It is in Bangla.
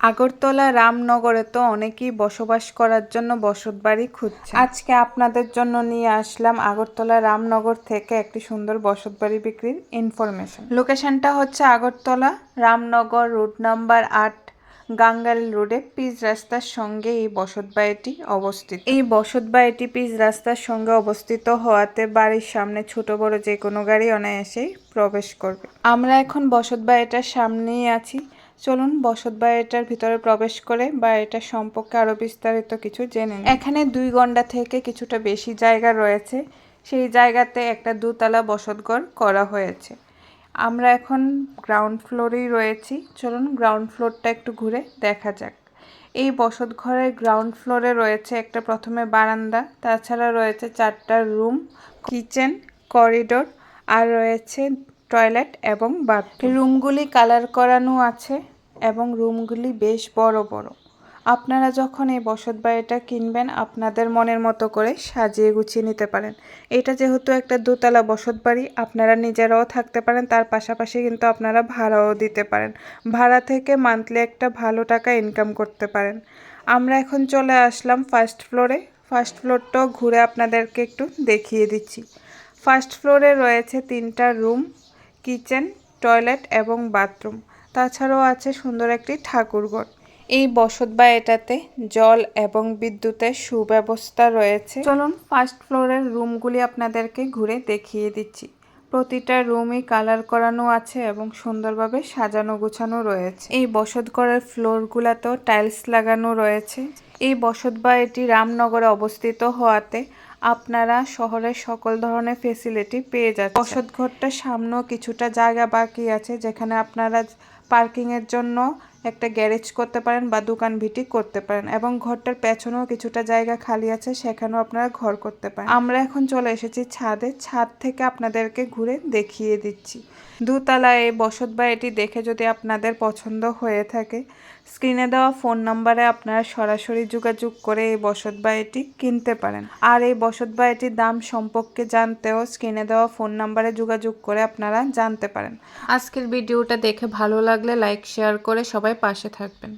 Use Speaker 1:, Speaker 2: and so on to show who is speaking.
Speaker 1: আগরতলা রামনগরে তো অনেকেই বসবাস করার জন্য বসত বাড়ি খুঁজছে। আজকে আপনাদের জন্য নিয়ে আসলাম আগরতলা রামনগর থেকে একটি সুন্দর বসত বাড়ি বিক্রির ইনফরমেশন লোকেশনটা হচ্ছে আগরতলা রামনগর রুট নাম্বার আট গাঙ্গাল রোডে পিচ রাস্তার সঙ্গে এই বসত বাড়িটি অবস্থিত। এই বসত বাড়িটি পিচ রাস্তার সঙ্গে অবস্থিত হওয়াতে বাড়ির সামনে ছোট বড় যে কোনো গাড়ি অনায়াসেই প্রবেশ করবে। আমরা এখন বসত বাড়িটার সামনেই আছি। চলুন বসত বাড়িটার ভিতরে প্রবেশ করে বাড়িটার সম্পর্কে আরও বিস্তারিত কিছু জেনে। এখানে দুই গন্ডা থেকে কিছুটা বেশি জায়গা রয়েছে। সেই জায়গাতে একটা দুতলা বসতঘর করা হয়েছে। আমরা এখন গ্রাউন্ড ফ্লোরেই রয়েছি। চলুন গ্রাউন্ড ফ্লোরটা একটু ঘুরে দেখা যাক। এই বসত ঘরের গ্রাউন্ড ফ্লোরে রয়েছে একটা প্রথমে বারান্দা, তাছাড়া রয়েছে চারটা রুম কিচেন করিডোর আর রয়েছে টয়লেট এবং বাথরুম। রুমগুলি কালার করানো আছে এবং রুমগুলি বেশ বড় বড়। আপনারা যখন এই বসত বাড়িটা কিনবেন, আপনাদের মনের মতো করে সাজিয়ে গুছিয়ে নিতে পারেন। এটা যেহেতু একটা দোতলা বসত বাড়ি, আপনারা নিজেরাও থাকতে পারেন, তার পাশাপাশি কিন্তু আপনারা ভাড়াও দিতে পারেন। ভাড়া থেকে মান্থলি একটা ভালো টাকা ইনকাম করতে পারেন। আমরা এখন চলে আসলাম ফার্স্ট ফ্লোরে। ফার্স্ট ফ্লোরটাও ঘুরে আপনাদেরকে একটু দেখিয়ে দিচ্ছি। ফার্স্ট ফ্লোরে রয়েছে তিনটা রুম কিচেন, টয়লেট এবং বাথরুম। তাছাড়াও আছে সুন্দর একটি ঠাকুরঘর। এই বসত বা এটাতে জল এবং বিদ্যুতের সুব্যবস্থা রয়েছে। চলুন ফার্স্ট ফ্লোরের রুমগুলি আপনাদেরকে ঘুরে দেখিয়ে দিচ্ছি। প্রতিটা রুমই কালার করানো আছে এবং সুন্দরভাবে সাজানো গোছানো রয়েছে। এই বসত ঘরের ফ্লোরগুলোতেও টাইলস লাগানো রয়েছে। এই বসত বা এটি রামনগরে অবস্থিত হওয়াতে আপনারা শহরের সকল ধরনের ফেসিলিটি পেয়ে যাচ্ছেন। বসত ঘরটার সামনেও কিছুটা জায়গা বাকি আছে, যেখানে আপনারা পার্কিং এর জন্য একটা গ্যারেজ করতে পারেন বা দোকান ভিটি করতে পারেন এবং ঘরটার পেছনেও কিছুটা জায়গা খালি আছে, সেখানেও আপনারা ঘর করতে পারেন। আমরা এখন চলে এসেছি ছাদে। ছাদ থেকে আপনাদেরকে ঘুরে দেখিয়ে দিচ্ছি। দোতলা এই বসত বাড়িটি দেখে যদি আপনাদের পছন্দ হয়ে থাকে, স্ক্রিনে দেওয়া ফোন নাম্বারে আপনারা সরাসরি যোগাযোগ করে এই বসত বাড়িটি কিনতে পারেন। আর এই বসত বাড়িটির দাম সম্পর্কে জানতেও স্ক্রিনে দেওয়া ফোন নাম্বারে যোগাযোগ করে আপনারা জানতে পারেন। আজকের ভিডিওটা দেখে ভালো লাগলে লাইক শেয়ার করে সবাই পাশে থাকবেন।